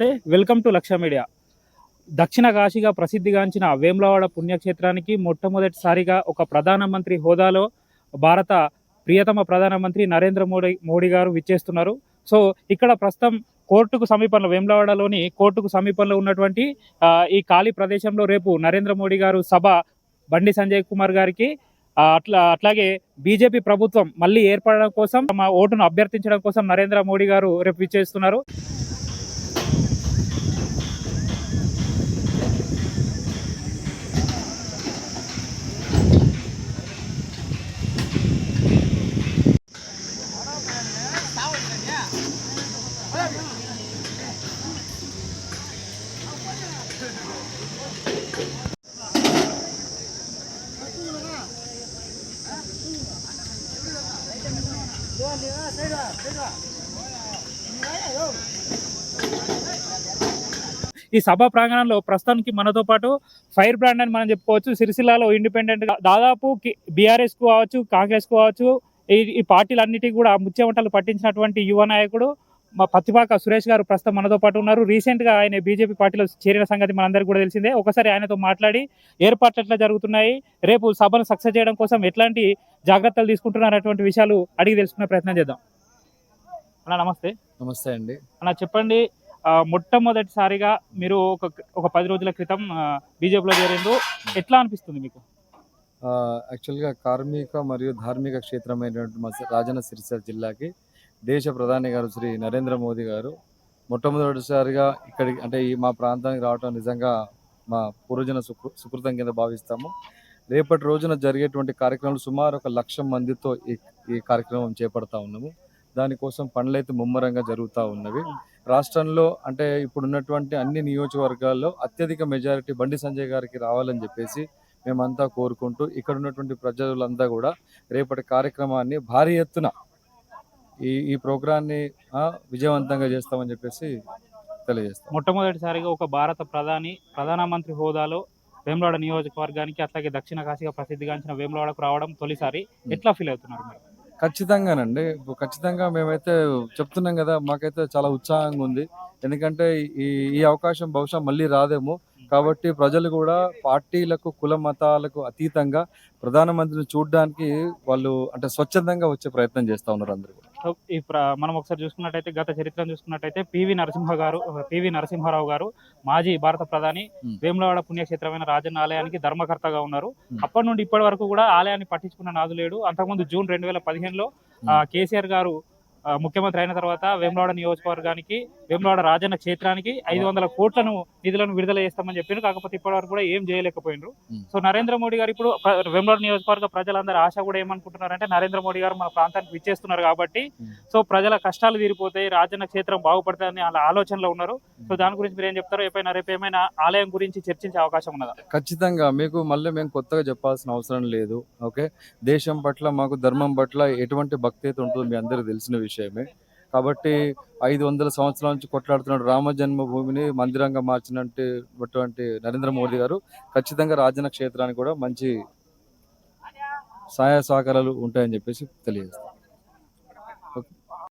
నమస్తే. Welcome to Laksha media. దక్షిణ కాశీగా ప్రసిద్ధిగాంచిన వేములవాడ పుణ్యక్షేత్రానికి మొట్టమొదటిసారిగా ఒక ప్రధానమంత్రి హోదాలో భారత ప్రియతమ ప్రధానమంత్రి నరేంద్ర మోడీ మోడీ గారు విచ్చేస్తున్నారు. సో ఇక్కడ ప్రస్తుతం కోర్టుకు సమీపంలో వేములవాడలోని కోర్టుకు సమీపంలో ఉన్నటువంటి ఈ ఖాళీ ప్రదేశంలో రేపు నరేంద్ర మోడీ గారు సభ బండి సంజయ్ కుమార్ గారికి అట్లా అట్లాగే బీజేపీ ప్రభుత్వం మళ్ళీ ఏర్పడడం కోసం తమ ఓటును అభ్యర్థించడం కోసం నరేంద్ర మోడీ గారు రేపు విచ్చేస్తున్నారు. ఈ సభ ప్రాంగణంలో ప్రస్తుతానికి మనతో పాటు ఫైర్ బ్రాండ్ అని మనం చెప్పుకోవచ్చు. సిరిసిల్లాలో ఇండిపెండెంట్గా దాదాపు బీఆర్ఎస్కు కావచ్చు కాంగ్రెస్కు కావచ్చు ఈ ఈ పార్టీలన్నిటికీ కూడా ముత్యమంటలు పట్టించినటువంటి యువ నాయకుడు మా పత్తిపాక సురేష్ గారు ప్రస్తుతం మనతో పాటు ఉన్నారు. రీసెంట్గా ఆయన బీజేపీ పార్టీలో చేరిన సంగతి మనందరికీ కూడా తెలిసిందే. ఒకసారి ఆయనతో మాట్లాడి ఏర్పాట్లు ఎట్లా జరుగుతున్నాయి రేపు సభను సక్సెస్ చేయడం కోసం ఎట్లాంటి జాగ్రత్తలు తీసుకుంటున్నారు అటువంటి విషయాలు అడిగి తెలుసుకునే ప్రయత్నం చేద్దాం. అన్న నమస్తే. నమస్తే అండి. అలా చెప్పండి. మొట్టమొదటిసారిగా మీరు ఒక ఒక పది రోజుల క్రితం బీజేపీలో చేరిండు ఎట్లా అనిపిస్తుంది మీకు? యాక్చువల్గా కార్మిక మరియు ధార్మిక క్షేత్రమైనటువంటి మా రాజన్న సిరిసిల్ల జిల్లాకి దేశ ప్రధాని గారు శ్రీ నరేంద్ర మోదీ గారు మొట్టమొదటిసారిగా ఇక్కడికి అంటే ఈ మా ప్రాంతానికి రావటం నిజంగా మా పూర్వజన సుకృ సుకృతం కింద భావిస్తాము. రేపటి రోజున జరిగేటువంటి కార్యక్రమాలు సుమారు ఒక లక్ష మందితో ఈ ఈ కార్యక్రమం చేపడతా ఉన్నాము. దానికోసం పనులైతే ముమ్మరంగా జరుగుతూ ఉన్నవి. రాష్ట్రంలో అంటే ఇప్పుడున్నటువంటి అన్ని నియోజకవర్గాల్లో అత్యధిక మెజారిటీ బండి సంజయ్ గారికి రావాలని చెప్పేసి మేమంతా కోరుకుంటూ ఇక్కడ ఉన్నటువంటి ప్రజలంతా కూడా రేపటి కార్యక్రమాన్ని భారీ ఎత్తున ఈ ఈ ప్రోగ్రాన్ని విజయవంతంగా చేస్తామని చెప్పేసి తెలియజేస్తాం. మొట్టమొదటిసారిగా ఒక భారత ప్రధాని ప్రధానమంత్రి హోదాలో వేములవాడ నియోజకవర్గానికి అట్లాగే దక్షిణ కాశీగా ప్రసిద్ధిగాంచిన వేములవాడకు రావడం తొలిసారి ఎట్లా ఫీల్ అవుతున్నారు మీరు? ఖచ్చితంగానండి. ఖచ్చితంగా మేమైతే చెప్తున్నాం కదా మాకైతే చాలా ఉత్సాహంగా ఉంది. ఎందుకంటే ఈ ఈ అవకాశం బహుశా మళ్ళీ రాదేమో. కాబట్టి ప్రజలు కూడా పార్టీలకు కుల మతాలకు అతీతంగా ప్రధానమంత్రిని చూడడానికి వాళ్ళు అంటే స్వచ్ఛందంగా వచ్చే ప్రయత్నం చేస్తా ఉన్నారు అందరూ ఈ మనం ఒకసారి చూసుకున్నట్టయితే గత చరిత్రను చూసుకున్నట్టయితే పివి నరసింహ గారు పివి నరసింహారావు గారు మాజీ భారత ప్రధాని. వేములవాడ పుణ్యక్షేత్రమైన రాజన్న ఆలయానికి ధర్మకర్తగా ఉన్నారు. అప్పటి నుండి ఇప్పటి వరకు కూడా ఆలయాన్ని పట్టించుకున్న నాదు లేడు అంతకుముందు జూన్ రెండు వేల పదిహేనులో. కేసీఆర్ గారు ముఖ్యమంత్రి అయిన తర్వాత వేములవాడ నియోజకవర్గానికి వేములవాడ రాజన్న క్షేత్రానికి ఐదు వందల కోట్లను నిధులను విడుదల చేస్తామని చెప్పారు కాకపోతే ఇప్పటి వరకు కూడా ఏం చేయలేకపోయినారు. సో నరేంద్ర మోడీ గారు ఇప్పుడు వేములవాడ నియోజకవర్గ ప్రజలందరూ ఆశ కూడా ఏమనుకుంటున్నారంటే నరేంద్ర మోడీ గారు మన ప్రాంతానికి విచ్చేస్తున్నారు కాబట్టి. సో ప్రజల కష్టాలు తీరిపోతాయి రాజన్న క్షేత్రం బాగుపడుతుందని వాళ్ళ ఆలోచనలో ఉన్నారు. సో దాని గురించి మీరు ఏం చెప్తారో ఎప్పుడైనా రేపు ఏమైనా ఆలయం గురించి చర్చించే అవకాశం ఉన్నదా? ఖచ్చితంగా. మీకు మళ్ళీ మేము కొత్తగా చెప్పాల్సిన అవసరం లేదు. ఓకే? దేశం పట్ల మాకు ధర్మం పట్ల ఎటువంటి భక్తి అయితే ఉంటుందో మీ అందరికీ తెలిసిన విషయమే కాబట్టి ఐదు వందల సంవత్సరాల నుంచి కొట్లాడుతున్న రామ జన్మభూమిని మందిరంగా మార్చినటువంటి నరేంద్ర మోదీ గారు. ఖచ్చితంగా రాజన్న క్షేత్రానికి కూడా మంచి సహాయ సహకారాలు ఉంటాయని చెప్పేసి తెలియజేస్తాం.